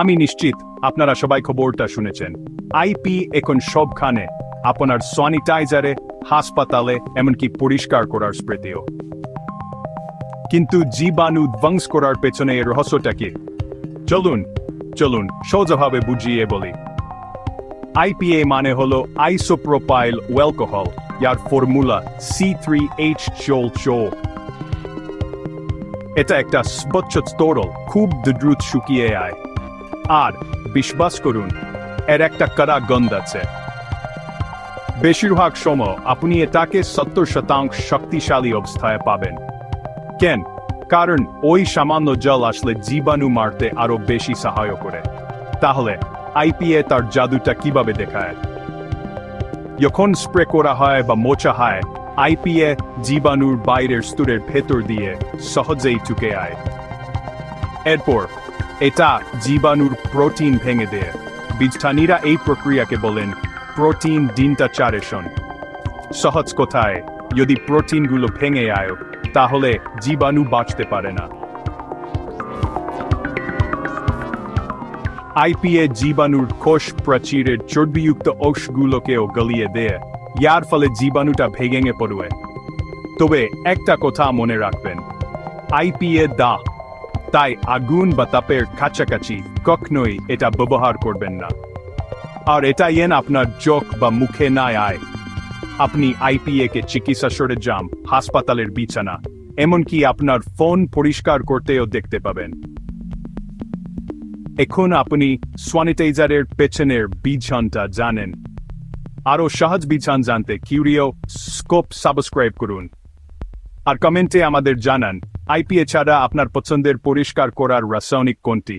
আমি নিশ্চিত আপনারা সবাই খবরটা শুনেছেন। আইপি এখন সবখানে, আপনার স্যানিটাইজারে হাসপাতালে, এমনকি পরিষ্কার করার স্প্রেতেও কিন্তু জীবাণু ধ্বংস করার পেছনে এর রহস্যটা কি? চলুন চলুন, সোজাভাবে বুঝিয়ে বলি। আইপিএ মানে হল আইসোপ্রোপাইল ওয়েলকোহল ইয়ার ফর্মুলা সি থ্রি এইচ চোল চো এটা একটা স্বচ্ছ তরল, খুব দ্রুত শুকিয়ে আয়। আর বিশ্বাস করুন, এর একটা কড়া গন্ধ আছে। বেশিরভাগ সময় আপনি এটাকে সত্তর শতাংশ শক্তিশালী অবস্থায় পাবেন। কেন? কারণ ওই সামান্য জল আসলে জীবাণু মারতে আরও বেশি সহায় করে। তাহলে, আইপিএ তার জাদুটা কীভাবে দেখায়? যখন স্প্রে করা হয় বা মোচা হয়, আইপিএ জীবাণুর বাইরের স্তরের ভেতর দিয়ে সহজেই ঢুকে আয়। এরপর এটা জীবাণুর প্রোটিন ভেঙে দেয়। বিজ্ঞানীরা এই প্রক্রিয়াকে বলেন প্রোটিন ডিন্টাচারেশন। সহজ কথায়, যদি প্রোটিনগুলো ভেঙে আয়, তাহলে জীবাণু বাঁচতে পারে না। আইপিএ জীবাণুর কোষ প্রাচীরের চর্বিযুক্ত অংশগুলোকেও গলিয়ে দেয় ইয়ার ফলে জীবাণুটা ভেঙে পড়বে তবে একটা কথা মনে রাখবেন, আইপিএ দা তাই আগুন বা তাপের কাছাকাছি কখনোই এটা ব্যবহার করবেন না। আর এটা ইয়েন আপনার চোখ বা মুখে না আয়। আপনি আইপিএ কে চিকিৎসা সরঞ্জাম হাসপাতালের বিছানা, এমনকি আপনার ফোন পরিষ্কার করতেও দেখতে পাবেন। এখন আপনি স্যানিটাইজারের পেছনের বিছানটা জানেন। আরও সহজ বিছান জানতে কিউরিও স্কোপ সাবস্ক্রাইব করুন। আর কমেন্টে আমাদের জানান আইপিএ ছাড়া আপনার পছন্দের পরিষ্কার করার রাসায়নিক কোনটি?